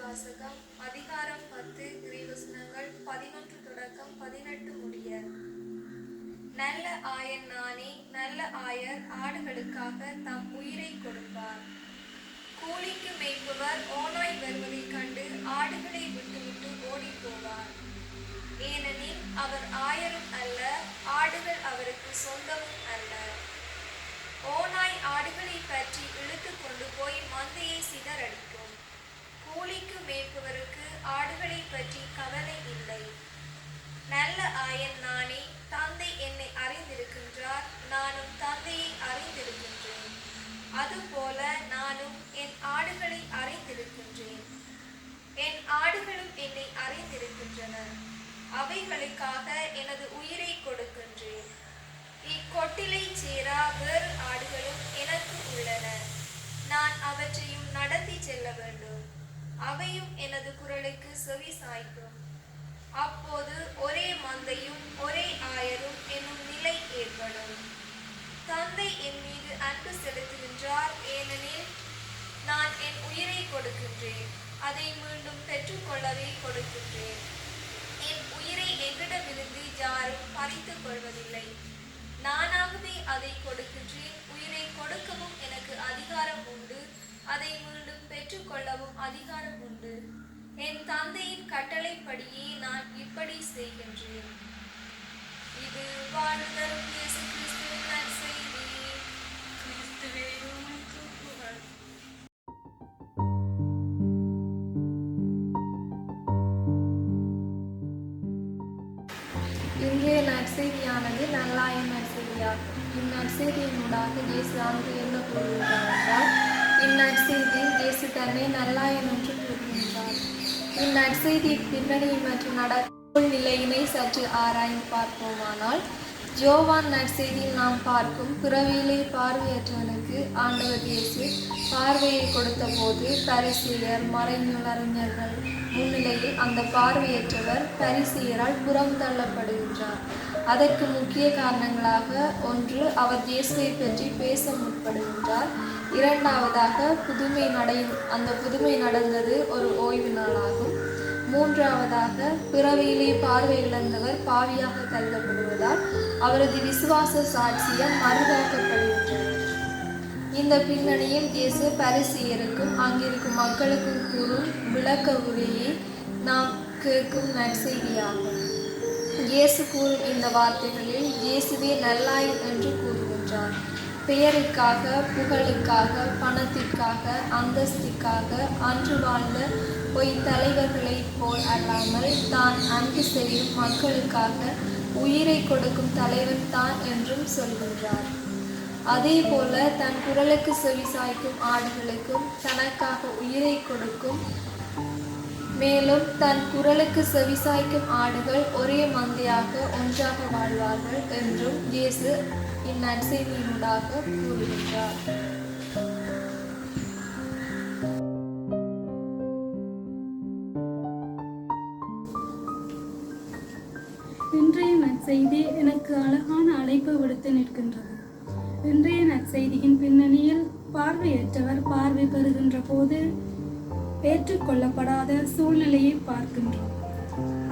வாசகம் அதிகாரம் பத்து இறைவசனங்கள் பதினொன்று தொடக்கம் பதினெட்டு முடிய. நல்ல ஆயன் நானே நல்ல ஆயர் ஆடுகளுக்காக தம் உயிரை கொடுப்பார். கூலிக்கு மேய்ப்பவர் ஓனாய் வருவதைக் கண்டு ஆடுகளை விட்டுவிட்டு ஓடி போவார் ஏனெனில் அவர் ஆயரும் அல்ல ஆடுகள் அவருக்கு சொந்தமும் அல்ல. ஓனாய் ஆடுகளை பற்றி இழுத்து கொண்டு போய் மந்த சிதறடிக்கும். கூலிக்கு மேய்ப்பவருக்கு ஆடுகளை பற்றி கவலை இல்லை. நல்ல ஆயன் நானே தந்தை என்னை அறிந்திருக்கின்றார். நானும் தந்தையை அறிந்திருக்கின்றேன். அதுபோல நானும் என் ஆடுகளை அறிந்திருக்கின்றேன். என் ஆடுகளும் என்னை அறிந்திருக்கின்றன. அவைகளுக்காக எனது உயிரை கொடுக்கின்றேன். இக்கொட்டிலை சேரா வேறு ஆடுகளும் எனக்கு உள்ளன. நான் அவற்றையும் நடத்தி செல்ல வேண்டும். அவையும் எனது குரலுக்கு செவி சாய்க்கும். அப்போது ஒரே மந்தையும் ஒரே ஆயரும் என்னும் நிலை ஏற்படும். தந்தை என் மீது அன்பு செலுத்துகின்றார் ஏனெனில் நான் என் உயிரை கொடுக்கின்றேன். அதை மீண்டும் பெற்றுக்கொள்ளவே கொடுக்கின்றேன். என் உயிரை என்னிடமிருந்து யாரும் பறித்துக் கொள்வதில்லை. நானாகவே அதை கொடுக்கின்றேன். உயிரை கொடுக்கவும் அதை மீண்டும் பெற்றுக்கொள்ளவும் அதிகாரம் உண்டு. என் தந்தையின் கட்டளைப்படியே நான் இப்படி செய்கின்றேன். இது வாழ்தரும் இயேசு கிறிஸ்துவின் நற்செய்தி. கிறிஸ்துவே உமக்கு புகழ் இன்றைய நற்செய்தியானது நல்லாயின் நற்செய்தியாகும். இந்நற்செய்தியினூடாக இயேசு அங்கு என்ன கூறுகிறார் என்றால் இந்நற்செய்தியில் இயேசு தன்னை நல்லாயன் என்று கூறுகின்றார். இந்நற்செய்தி பின்னணி மற்றும் நடக்கும் நிலையினை சற்று ஆராய்ந்து பார்ப்போமானால் ஜோவான் நற்செய்தியில் நாம் பார்க்கும் பிறவியிலே பார்வையற்றவனுக்கு ஆண்டவர் இயேசு பார்வையை கொடுத்தபோது பரிசெயர் மறைநூல் முன்னிலையில் அந்த பார்வையற்றவர் பரிசீயரால் புறம் தள்ளப்படுகின்றார். அதற்கு முக்கிய காரணங்களாக ஒன்று அவர் இயேசுவை பற்றி பேச முற்படுகின்றார். இரண்டாவதாக புதுமை நடை அந்த புதுமை நடந்தது ஒரு ஓய்வு நாளாகும். மூன்றாவதாக பிறவியிலே பார்வை இழந்தவர் பாவியாக கருதப்படுவதால் அவரது விசுவாச சாட்சியம் மறுதாக்கப்படுகின்றது. இந்த பின்னணியில் இயேசு பரிசியருக்கும் அங்கிருக்கும் மக்களுக்கும் கூறும் விளக்க உரையை நாம் கேட்கும் நற்செய்தியாகும். இயேசு கூறும் இந்த வார்த்தைகளில் இயேசுவே நல்லாய் என்று கூறுகின்றார். பெயருக்காக புகழுக்காக பணத்திற்காக அந்தஸ்திற்காக அன்று வாழ்ந்த பொய் தலைவர்களைப் போல் அல்லாமல் தான் அன்பு செய்யும் மக்களுக்காக உயிரை கொடுக்கும் தலைவன் தான் என்றும் சொல்கின்றார். அதே போல தன் குரலுக்கு செவிசாய்க்கும் ஆடுகளுக்கும் தனக்காக உயிரை கொடுக்கும். மேலும் தன் குரலுக்கு செவிசாய்க்கும் ஆடுகள் ஒரே மந்தையாக ஒன்றாக வாழ்வார்கள் என்றும் இயேசு இந்நற்செய்தியினூடாக கூறுகின்றார். இன்றைய நற்செய்தி எனக்கு அழகான அழைப்பு விடுத்து நிற்கின்றது. இன்றைய நற்செய்தியின் பின்னணியில் பார்வையற்றவர் பார்வை பெறுகின்ற போது ஏற்றுக்கொள்ளப்படாத சூழ்நிலையை பார்க்கின்றோம்.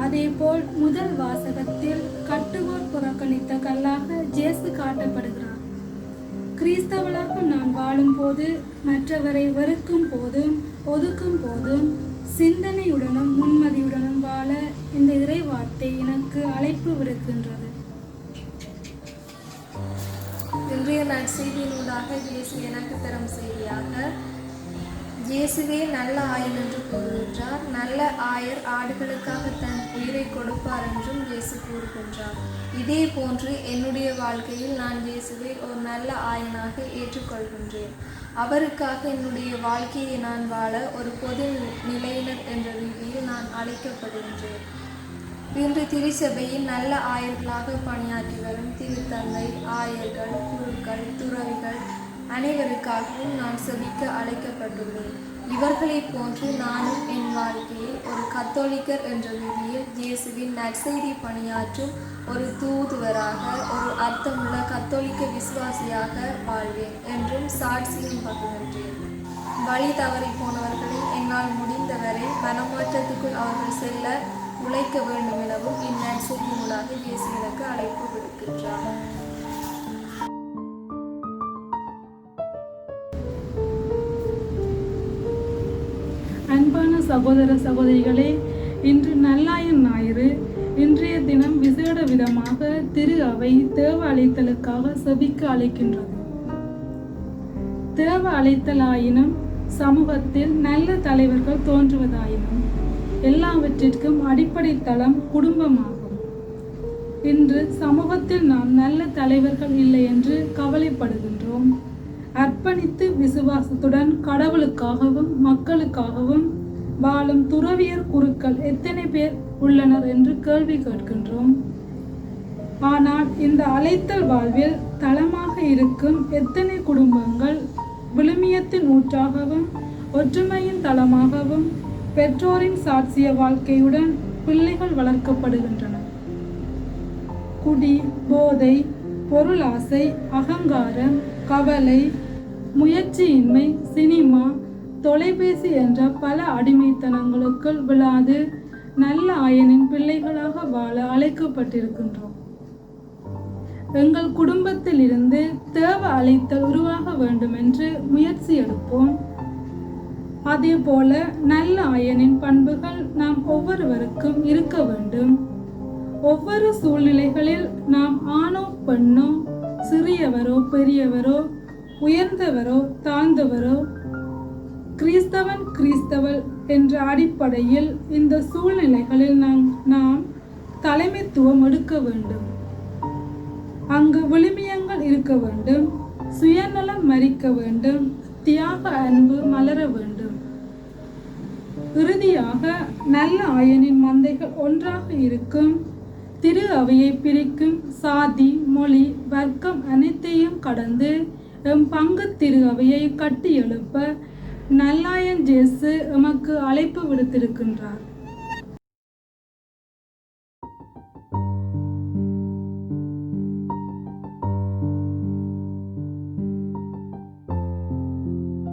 அதேபோல் முதல் வாசகத்தில் கட்டுவோர் புறக்கணித்த கல்லாக ஜேசு காட்டப்படுகிறார். கிறிஸ்தவளாக நான் வாழும்போது மற்றவரை வெறுக்கும் போதும் ஒதுக்கும் போதும் சிந்தனையுடனும் முன்மதியுடனும் வாழ இந்த இறை வார்த்தை எனக்கு அழைப்பு விடுக்கின்றது. நற்செய்தியினூடாக இயேசு எனக்கு தரும் செய்தியாக. இயேசுவே நல்ல ஆயர் என்று கூறுகின்றார். நல்ல ஆயர் ஆடுகளுக்காக தன் உயிரை கொடுப்பார் என்றும் இயேசு கூறுகின்றார். இதே போன்று என்னுடைய வாழ்க்கையில் நான் இயேசுவை ஒரு நல்ல ஆயனாக ஏற்றுக்கொள்கின்றேன். அவருக்காக என்னுடைய வாழ்க்கையை நான் வாழ ஒரு பொது நிலையினர் என்ற ரீதியில் நான் அழைக்கப்படுகின்றேன். இன்று திருச்சபையில் நல்ல ஆயர்களாக பணியாற்றி வரும் திருத்தந்தை ஆயர்கள் குருக்கள் துறவிகள் அனைவருக்காகவும் நான் செபிக்க அழைக்கப்பட்டுள்ளேன். இவர்களைப் போன்று நானும் என் வாழ்க்கையில் ஒரு கத்தோலிக்கர் என்ற விதியில் இயேசுவின் நற்செய்தி பணியாற்றும் ஒரு தூதுவராக ஒரு அர்த்தமுள்ள கத்தோலிக்க விசுவாசியாக வாழ்வேன் என்றும் சாட்சியும் பகிர்கின்றேன். வழி தவறி போனவர்களை என்னால் முடிந்தவரை மனமாற்றத்துக்குள் அவர்கள் செல்ல உழைக்க வேண்டும் எனவும் இந்நற்செய்தியினூடாக இயேசு எனக்கு அழைப்பு விடுக்கின்றார். அன்பான சகோதர சகோதரிகளே இன்று நல்லாயன் ஞாயிறு. இன்றைய தினம் விசேட விதமாக திரு அவை தேவ அழைத்தலுக்காக செபிக்க அழைக்கின்றது. தேவ அழைத்தலாயினும் சமூகத்தில் நல்ல தலைவர்கள் தோன்றுவதாயினும் எல்லாவற்றிற்கும் அடிப்படை தளம் குடும்பமாகும். இன்று சமூகத்தில் நாம் நல்ல தலைவர்கள் இல்லை என்று கவலைப்படுகின்றோம். அர்ப்பணித்து விசுவாசத்துடன் கடவுளுக்காகவும் மக்களுக்காகவும் வாழும் துறவியர் குருக்கள் எத்தனை பேர் உள்ளனர் என்று கேள்வி கேட்கின்றோம். ஆனால் இந்த அழைத்தல் வாழ்வில் தளமாக இருக்கும் எத்தனை குடும்பங்கள் விழுமியத்தின் ஊற்றாகவும் ஒற்றுமையின் தளமாகவும் பெற்றோரின் சாட்சிய வாழ்க்கையுடன் பிள்ளைகள் வளர்க்கப்படுகின்றன. குடி போதை பொருளாசை அகங்காரம் கவலை முயற்சியின்மை சினிமா தொலைபேசி என்ற பல அடிமைத்தனங்களுக்குள் விழாது நல்ல ஆயனின் பிள்ளைகளாக வாழ அழைக்கப்பட்டிருக்கின்றோம். எங்கள் குடும்பத்தில் இருந்து தேவ அழைத்தல் உருவாக வேண்டும் என்று முயற்சி எடுப்போம். அதே போல நல்ல ஆயனின் பண்புகள் நாம் ஒவ்வொருவருக்கும் இருக்க வேண்டும். ஒவ்வொரு சூழ்நிலைகளில் நாம் ஆணோ பெண்ணோ சிறியவரோ பெரியவரோ உயர்ந்தவரோ தாழ்ந்தவரோ கிறிஸ்தவன் கிறிஸ்தவள் என்ற அடிப்படையில் இந்த சூழ்நிலைகளில் நாம் நாம் தலைமைத்துவம் எடுக்க வேண்டும். அங்கு விளிமியங்கள் இருக்க வேண்டும். சுயநலம் மறிக்க வேண்டும். தியாக அன்பு மலர வேண்டும். இறுதியாக நல்ல ஆயனின் மந்தைகள் ஒன்றாக இருக்கும். திரு அவையை பிரிக்கும் சாதி மொழி வர்க்கம் அனைத்தையும் கடந்து எம் பங்கு திரு அவையை கட்டி எழுப்ப நல்லாயன் ஜேசு எமக்கு அழைப்பு விடுத்திருக்கின்றார்.